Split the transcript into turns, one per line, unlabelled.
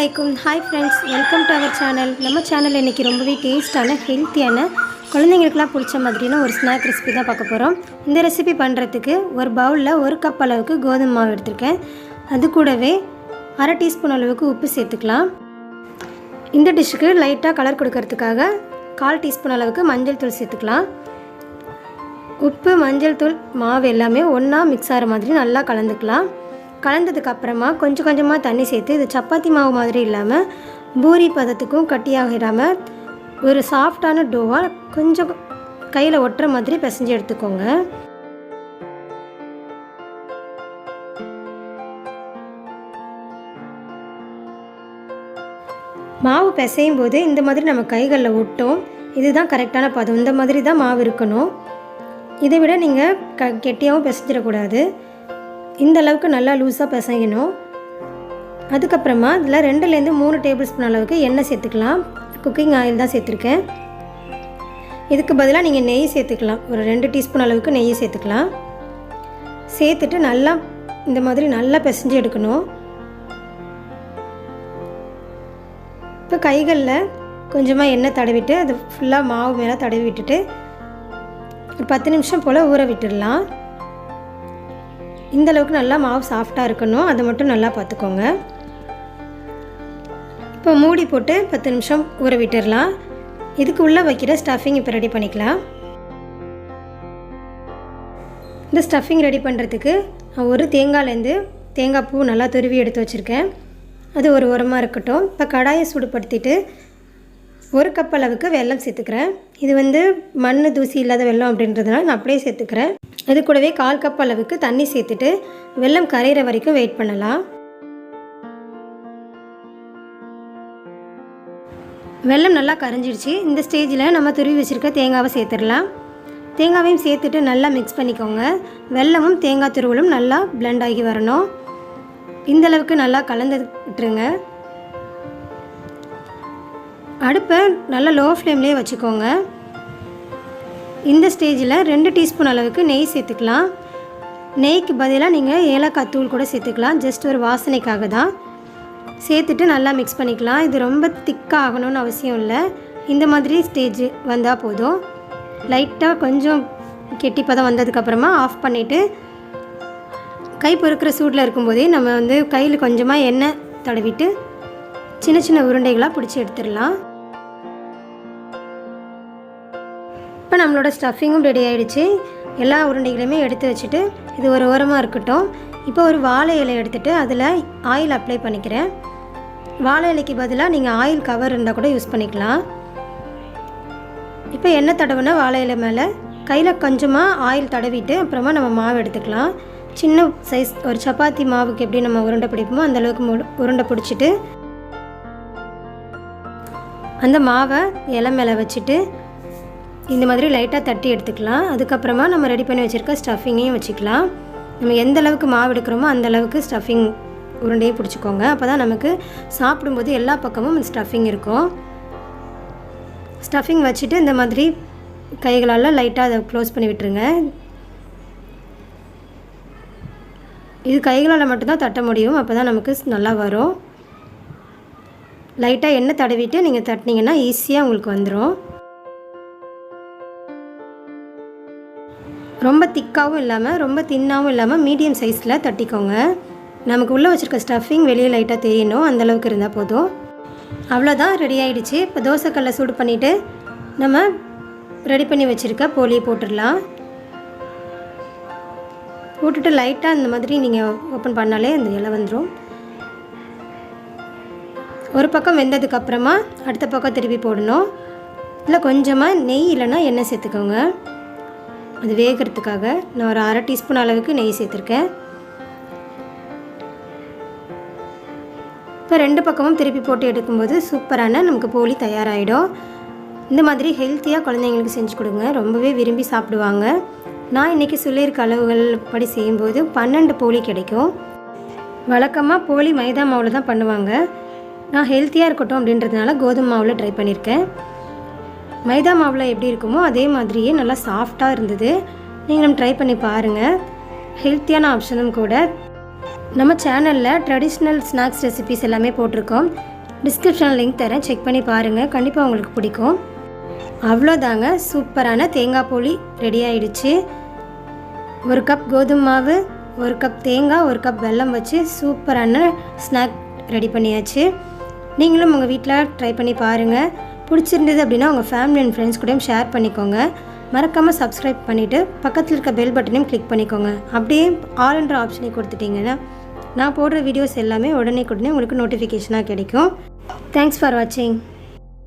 அலைக்கும் hi friends welcome to our channel நம்ம channel இன்றைக்கி ரொம்பவே டேஸ்ட்டான ஹெல்த்தியான குழந்தைங்களுக்குலாம் பிடிச்ச மாதிரியான ஒரு ஸ்நாக் ரெசிபி தான் பார்க்க போகிறோம் இந்த ரெசிபி பண்ணுறதுக்கு ஒரு பவுலில் ஒரு கப் அளவுக்கு கோதுமை மாவு எடுத்திருக்கேன். அது கூடவே அரை டீஸ்பூன் அளவுக்கு உப்பு சேர்த்துக்கலாம். இந்த டிஷ்ஷுக்கு லைட்டாக கலர் கொடுக்கறதுக்காக கால் டீஸ்பூன் அளவுக்கு மஞ்சள் தூள் சேர்த்துக்கலாம். உப்பு மஞ்சள் தூள் மாவு எல்லாமே ஒன்றா மிக்ஸ் ஆகிற மாதிரி நல்லா கலந்துக்கலாம். கலந்ததுக்கு அப்புறமா கொஞ்சம் கொஞ்சமாக தண்ணி சேர்த்து இது சப்பாத்தி மாவு மாதிரி இல்லாமல் பூரி பதத்துக்கும் கட்டியாகிடாமல் ஒரு சாஃப்டான டோவாக கொஞ்சம் கையில் ஒட்டுற மாதிரி பிசைஞ்சு எடுத்துக்கோங்க. மாவு பிசையும் போது இந்த மாதிரி நம்ம கைகளில் ஒட்டும். இதுதான் கரெக்டான பதம். இந்த மாதிரி தான் மாவு இருக்கணும். இதை விட நீங்கள் க கெட்டியாகவும் பிசைஞ்சிடக்கூடாது. இந்த அளவுக்கு நல்லா லூஸாக பிசையணும். அதுக்கப்புறமா இதில் ரெண்டுலேருந்து மூணு டேபிள் ஸ்பூன் அளவுக்கு எண்ணெய் சேர்த்துக்கலாம். குக்கிங் ஆயில் தான் சேர்த்துருக்கேன். இதுக்கு பதிலாக நீங்கள் நெய் சேர்த்துக்கலாம். ஒரு ரெண்டு டீஸ்பூன் அளவுக்கு நெய் சேர்த்துக்கலாம். சேர்த்துட்டு நல்லா இந்த மாதிரி நல்லா பிசைஞ்சு எடுக்கணும். இப்போ கைகளில் கொஞ்சமாக எண்ணெய் தடவிட்டு அது ஃபுல்லாக மாவு மேலே தடவி விட்டுட்டு ஒரு பத்து நிமிஷம் போல் ஊற விட்டுடலாம். இந்தளவுக்கு நல்லா மாவு சாஃப்டாக இருக்கணும். அதை மட்டும் நல்லா பார்த்துக்கோங்க. இப்போ மூடி போட்டு பத்து நிமிஷம் ஊற விட்டுடலாம். இதுக்கு உள்ளே வைக்கிற ஸ்டஃபிங் இப்போ ரெடி பண்ணிக்கலாம். இந்த ஸ்டஃபிங் ரெடி பண்ணுறதுக்கு நான் ஒரு தேங்காய்லேருந்து தேங்காய் பூ நல்லா துருவி எடுத்து வச்சுருக்கேன். அது ஒரு உரமாக இருக்கட்டும். இப்போ கடாயை சூடுபடுத்திட்டு ஒரு கப் அளவுக்கு வெல்லம் சேர்த்துக்கிறேன். இது வந்து மண் தூசி இல்லாத வெல்லம் அப்படின்றதுனால நான் அப்படியே சேர்த்துக்கிறேன். இது கூடவே கால் கப் அளவுக்கு தண்ணி சேர்த்துட்டு வெல்லம் கரையிற வரைக்கும் வெயிட் பண்ணலாம். வெல்லம் நல்லா கரைஞ்சிடுச்சு. இந்த ஸ்டேஜில் நம்ம துருவி வச்சுருக்க தேங்காவை சேர்த்துடலாம். தேங்காவையும் சேர்த்துட்டு நல்லா மிக்ஸ் பண்ணிக்கோங்க. வெல்லமும் தேங்காய் துருவலும் நல்லா பிளெண்ட் ஆகி வரணும். இந்தளவுக்கு நல்லா கலந்துட்டுருங்க. அடுப்பை நல்லா லோ ஃப்ளேம்லேயே வச்சுக்கோங்க. இந்த ஸ்டேஜில் ரெண்டு டீஸ்பூன் அளவுக்கு நெய் சேர்த்துக்கலாம். நெய்க்கு பதிலாக நீங்கள் ஏலக்காய் தூள் கூட சேர்த்துக்கலாம். ஜஸ்ட் ஒரு வாசனைக்காக தான். சேர்த்துட்டு நல்லா மிக்ஸ் பண்ணிக்கலாம். இது ரொம்ப திக்காக ஆகணும்னு அவசியம் இல்லை. இந்த மாதிரி ஸ்டேஜ் வந்தால் போதும். லைட்டாக கொஞ்சம் கெட்டி பதம் வந்ததுக்கப்புறமா ஆஃப் பண்ணிவிட்டு கை பொறுக்கிற சூட்டில் இருக்கும்போதே நம்ம வந்து கையில் கொஞ்சமாக எண்ணெய் தடவிட்டு சின்ன சின்ன உருண்டைகளாக பிடிச்சி எடுத்துடலாம். இப்போ நம்மளோட ஸ்டஃபிங்கும் ரெடி ஆகிடுச்சு எல்லா உருண்டைகளையுமே எடுத்து வச்சுட்டு இது ஒரு ஓரமாக இருக்கட்டும். இப்போ ஒரு வாழை இலை எடுத்துகிட்டு அதில் ஆயில் அப்ளை பண்ணிக்கிறேன். வாழை இலைக்கு பதிலாக நீங்கள் ஆயில் கவர் இருந்தால் கூட யூஸ் பண்ணிக்கலாம். இப்போ எண்ணெய் தடவுனா வாழை இலை மேலே? கையில் கொஞ்சமாக ஆயில் தடவிட்டு அப்புறமா நம்ம மாவு எடுத்துக்கலாம். சின்ன சைஸ் ஒரு சப்பாத்தி மாவுக்கு எப்படி நம்ம உருண்டை பிடிப்போமோ அந்தளவுக்கு மு உருண்டை பிடிச்சிட்டு அந்த மாவை இலை மேலே வச்சுட்டு இந்த மாதிரி லைட்டாக தட்டி எடுத்துக்கலாம். அதுக்கப்புறமா நம்ம ரெடி பண்ணி வச்சுருக்க ஸ்டஃபிங்கையும் வச்சுக்கலாம். நம்ம எந்த அளவுக்கு மாவு எடுக்கிறோமோ அந்த அளவுக்கு ஸ்டஃபிங் உருண்டையும் பிடிச்சிக்கோங்க. அப்போ தான் நமக்கு சாப்பிடும்போது எல்லா பக்கமும் ஸ்டஃபிங் இருக்கும். ஸ்டஃபிங் வச்சுட்டு இந்த மாதிரி கைகளால் லைட்டாக அதை க்ளோஸ் பண்ணி விட்டுருங்க. இது கைகளால் மட்டும்தான் தட்ட முடியும். அப்போ தான் நமக்கு நல்லா வரும். லைட்டாக எண்ணெய் தடவிட்டு நீங்கள் தட்டினீங்கன்னா ஈஸியாக உங்களுக்கு வந்துடும் ரொம்ப திக்காகவும் இல்லாமல் ரொம்ப தின்னாகவும் இல்லாமல் மீடியம் சைஸில் தட்டிக்கோங்க. நமக்கு உள்ளே வச்சுருக்க ஸ்டஃபிங் வெளியே லைட்டாக தெரியணும் அந்தளவுக்கு இருந்தால் போதும். அவ்வளோதான் ரெடி ஆகிடுச்சு இப்போ தோசைக்கல்லை சூடு பண்ணிவிட்டு நம்ம ரெடி பண்ணி வச்சுருக்க போலியை போட்டுடலாம். போட்டுட்டு லைட்டாக இந்த மாதிரி நீங்கள் ஓப்பன் பண்ணாலே அந்த இலை வந்துடும் ஒரு பக்கம் வெந்ததுக்கப்புறமா அடுத்த பக்கம் திருப்பி போடணும். இல்லை கொஞ்சமாக நெய் இல்லைன்னா எண்ணெய் சேர்த்துக்கோங்க. அது வேகிறதுக்காக நான் ஒரு அரை டீஸ்பூன் அளவுக்கு நெய் சேர்த்துருக்கேன். இப்போ ரெண்டு பக்கமும் திருப்பி போட்டு எடுக்கும்போது சூப்பரான நமக்கு போலி தயாராகிடும் இந்த மாதிரி ஹெல்த்தியாக குழந்தைங்களுக்கு செஞ்சு கொடுங்க. ரொம்பவே விரும்பி சாப்பிடுவாங்க. நான் இன்றைக்கி சொல்லியிருக்க அளவுகள் படி செய்யும்போது பன்னெண்டு போலி கிடைக்கும். வழக்கமாக போலி மைதா மாவில் தான் பண்ணுவாங்க. நான் ஹெல்த்தியாக இருக்கட்டும் அப்படின்றதுனால கோதுமை மாவில் ட்ரை பண்ணியிருக்கேன் மைதா மாவில் எப்படி இருக்குமோ அதே மாதிரியே நல்லா சாஃப்டாக இருந்தது. நீங்களும் ட்ரை பண்ணி பாருங்கள் ஹெல்த்தியான ஆப்ஷனும் கூட. நம்ம சேனலில் ட்ரெடிஷ்னல் ஸ்நாக்ஸ் ரெசிபிஸ் எல்லாமே போட்டிருக்கோம். டிஸ்கிரிப்ஷனில் லிங்க் தரேன். செக் பண்ணி பாருங்கள் கண்டிப்பாக உங்களுக்கு பிடிக்கும். அவ்வளோதாங்க. சூப்பரான தேங்காய் போலி ரெடி ஆயிடுச்சு. ஒரு கப் கோதுமை மாவு ஒரு கப் தேங்காய் ஒரு கப் வெல்லம் வச்சு சூப்பரான ஸ்நாக் ரெடி பண்ணியாச்சு. நீங்களும் உங்கள் வீட்டில் ட்ரை பண்ணி பாருங்கள் பிடிச்சிருந்தது அப்படின்னா உங்கள் ஃபேமிலி அண்ட் ஃப்ரெண்ட்ஸ் கூடயும் ஷேர் பண்ணிக்கோங்க. மறக்காமல் சப்ஸ்கிரைப் பண்ணிவிட்டு பக்கத்தில் இருக்க பெல் பட்டனையும் கிளிக் பண்ணிக்கோங்க. அப்படியே ஆல்ன்ற ஆப்ஷனை கொடுத்துட்டிங்கன்னா நான் போடுற வீடியோஸ் எல்லாமே உடனே உடனே உங்களுக்கு நோட்டிஃபிகேஷனாக கிடைக்கும். தேங்க்ஸ் ஃபார் வாட்சிங்